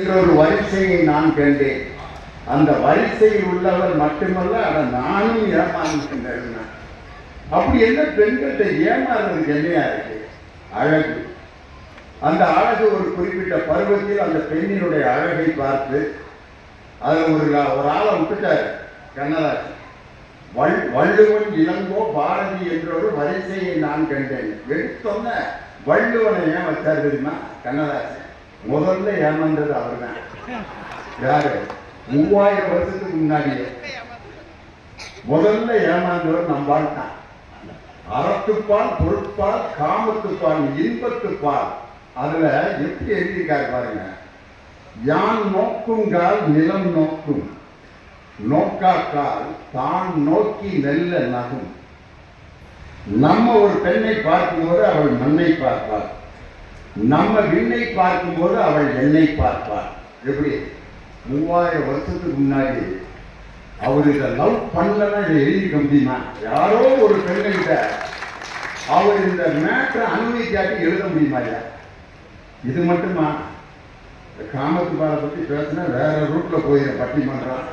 ஒரு வரிசையை நான் கண்டேன். அந்த வரிசையில் உள்ளவர் மட்டுமல்ல அதை நானும் ஏமாந்துட்டேன் அப்படி என்ன பெண்கிட்ட ஏமாறுறதுக்கு என்னையா இருக்கு? அழகு. அந்த அழகு ஒரு குறிப்பிட்ட பருவத்தில் அந்த பெண்ணினுடைய அழகை பார்த்து அதை ஒரு ஒரு ஆளை விட்டுட்டாரு கண்ணதாசன். வள் வள்ளுவன் இளங்கோ பாரதி என்ற ஒரு வரிசையை நான் கண்டேன். எடுத்தோன்ன வள்ளுவனை ஏன் வச்சார் தெரியுமா? கண்ணதாசன். முதல்ல ஏமாந்தது அவர்தான். யாரு? மூவாயிரம் வருஷத்துக்கு முன்னாடியே. முதல்ல ஏமாந்தவர் நம் வாழ்த்தான் அறத்துப்பால் பொருட்பால் காமத்துப்பால் இன்பத்துப்பால். அதுல எப்படி எழுதியிருக்காரு பாருங்க. யான் நோக்குங்கால் நிலம் நோக்கும். நோக்காக்கால் தான் நோக்கி நெல்ல நகும். நம்ம ஒரு பெண்ணை பார்க்கும்போது அவள் மண்ணை பார்ப்பாள். நம்ம விண்ணை பார்க்கும்போது அவள் என்னை பார்ப்பாள். எப்படி? மூவாயிரம் வருஷத்துக்கு முன்னாடி அவர் இதை லவ் பண்ணலன்னா இதை எழுதிக்க முடியுமா யாரோ ஒரு பெண்கிட்ட அவர் இந்த மேட்டரை அனுமதிக்காட்டி எழுத முடியுமா இல்லையா இது மட்டுமா? இந்த காமத்து பாலை பற்றி பேசினா வேற ரூட்ல போயிடும் பட்டிமன்றம்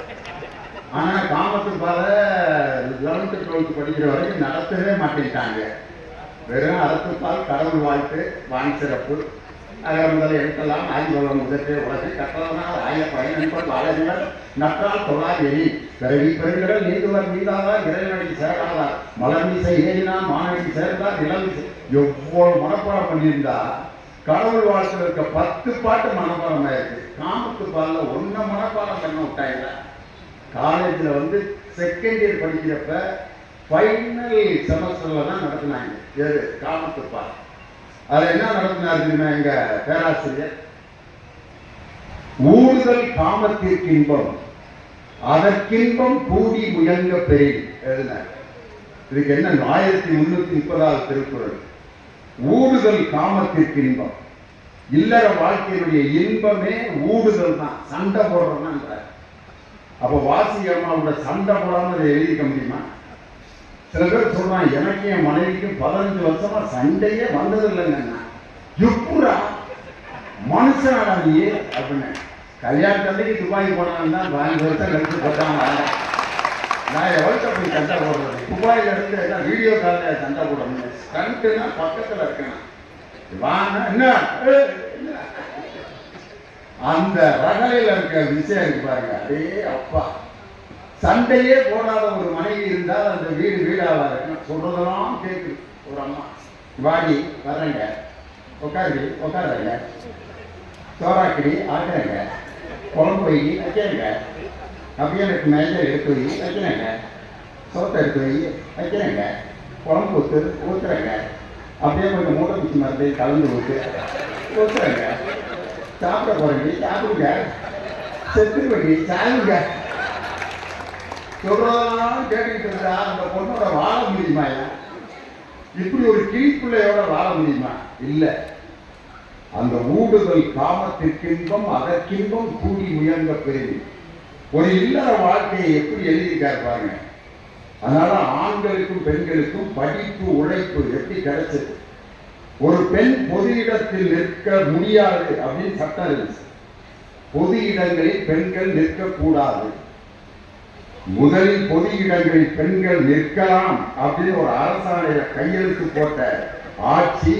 ஆனால் காமத்து பாலை லெவன்த்து டுவெல்த்து படிக்கிற வரைக்கும் நடத்தவே மாட்டேங்கிட்டாங்க வெறும் அறத்துப்பால் கடவுள் வாழ்த்து வான் சிறப்பு. அகரமுதலை எழுத்தலாம் ஆய்வலம் முதற்கே உலகை கட்டளனால் ஆய பயனன்பன் வாழங்கள் நற்றால் தொழாய் எரி பிறவி பெருங்கடல் நீதுவர் நீந்தாதார் இறைவனடி சேராதார் மலர் மீசை ஏறினான் மாணவி சேர்ந்தார் நிலம் எவ்வளவு மனப்பாடம் பண்ணியிருந்தா. கடவுள் வாழ்த்துல இருக்க பத்து பாட்டு மனப்பாடம் ஆயிருக்கு காமத்து பாலில் ஒன்றை மனப்பாடம் பண்ண விட்டாங்க காலேஜில் வந்து செகண்ட் இயர் படிக்கிறப்ப ஃபைனல் செமஸ்டரில் தான் நடத்தினாங்க. எது காமத்துப்பா அதில் என்ன நடத்தினார் தெரியுமா எங்க பேராசிரியர்? ஊடுதல் காமத்திற்கு இன்பம் அதற்கின்பம் கூடி முயங்க பெரிய எழுதினார். இதுக்கு என்ன ஆயிரத்தி முன்னூத்தி முப்பதாவது திருக்குறள். ஊடுதல் காமத்திற்கு இன்பம். இல்லற வாழ்க்கையினுடைய இன்பமே ஊடுதல் தான் சண்டை போடுறதுதான் அப்ப வாசி அம்மாவோட சண்டை போடாம எழுதிக்க முடியுமா? சில பேர் சொல்றான் எனக்கு என் மனைவிக்கும் பதினஞ்சு வருஷமா சண்டையே வந்தது இல்லைங்க எப்படா? மனுஷனாடா நீ? அப்படின்னு. கல்யாணத்தன்னைக்கு துபாய் போனாங்கன்னா பதினஞ்சு வருஷம் கழிச்சு போட்டாங்க. நான் எவ்வளோ போய் சண்டை போடுறது. துபாயில் இருந்து எல்லாம் வீடியோ காலில் சண்டை போடணும் முடியும் கண்டுனா பக்கத்தில் இருக்கணும் வாங்க என்ன? அந்த ரகலையில் இருக்க விஷயம் இருக்கு பாருங்க. அதே அப்பா. சண்டையே போடாத ஒரு மனைவி இருந்தால் அந்த வீடு சொல்றதெல்லாம் கேட்குது ஒரு அம்மா. வாடி வர்றேங்க. உட்காருங்க உட்காருங்க சோறாக்கடி ஆக்குறேங்க குழம்பு வை வைக்கிறேங்க. அப்படியே எனக்கு மேலே எடுத்து வை வைக்கிறேங்க. சோத்தை எடுத்து வை வைக்கிறேங்க. குழம்பு ஊற்று ஊற்றுறேங்க அப்படியே கொஞ்சம் மூட்டை பிடிச்சி மருந்து கலந்து ஊற்று ஊற்றுறேங்க சாப்பிட போறேங்க சாப்பிடுங்க. செத்து பண்ணி சாப்பிடுங்க சொல்றதெல்லாம் கேட்டுக்கிட்டு இருந்தா அந்த பொண்ணோட வாழ முடியுமா இப்படி ஒரு கிளிப்பிள்ளையோட வாழ முடியுமா? இல்லை. அந்த ஊடுதல் காமத்திற்கின்பம் அதற்கின்பம் கூடி முயன்ற பெருவி ஒரு இல்லற வாழ்க்கையை எப்படி எழுதியிருக்காரு பாருங்க. அதனால ஆண்களுக்கும் பெண்களுக்கும் படிப்பு உழைப்பு எப்படி கிடைச்சது? ஒரு பெண் பொது இடத்தில் நிற்க முடியாது அப்படின்னு சட்டம் இருந்துச்சு. பொது இடங்களில் பெண்கள் நிற்கக்கூடாது. முதலில் பொது இடங்களில் பெண்கள் நிற்கலாம் அப்படின்னு ஒரு அரசாணையில கையெழுத்து போட்ட ஆட்சி